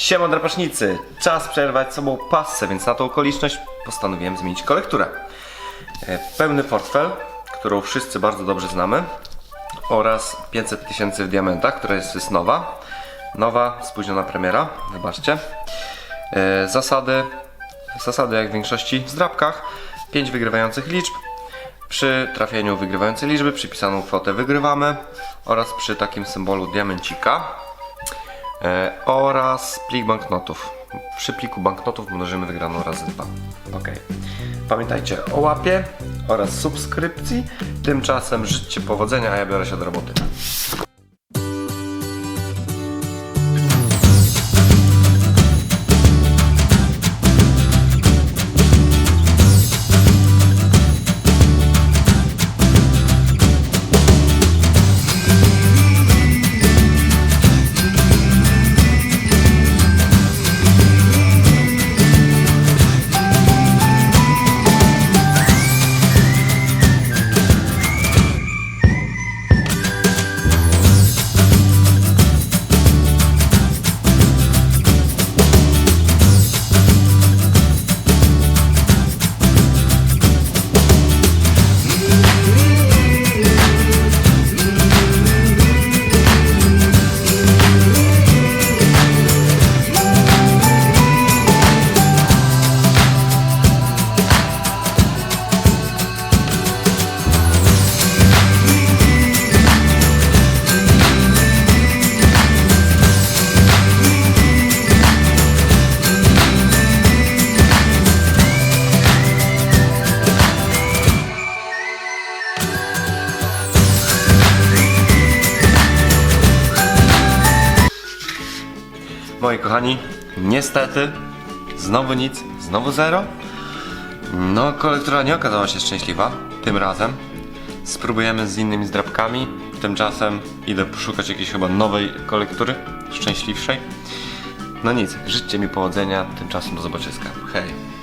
Siema drapacznicy! Czas przerwać sobą pasę, więc na tą okoliczność postanowiłem zmienić kolekturę. E, Pełny portfel, którą wszyscy bardzo dobrze znamy oraz 500 tysięcy w diamentach, która jest, jest nowa. Nowa, spóźniona premiera, wybaczcie. E, Zasady, zasady jak w większości w zdrabkach. 5 wygrywających liczb. Przy trafieniu wygrywającej liczby przypisaną kwotę wygrywamy oraz przy takim symbolu diamencika oraz plik banknotów. Przy pliku banknotów mnożymy wygraną razy dwa. Ok. Pamiętajcie o łapie oraz subskrypcji. Tymczasem życzcie powodzenia, a ja biorę się do roboty. Moi kochani, niestety, znowu nic, znowu zero. No, kolektura nie okazała się szczęśliwa tym razem. Spróbujemy z innymi zdrabkami. Tymczasem idę poszukać jakiejś chyba nowej kolektury, szczęśliwszej. No nic, życzcie mi powodzenia, tymczasem do zobaczyska. Hej!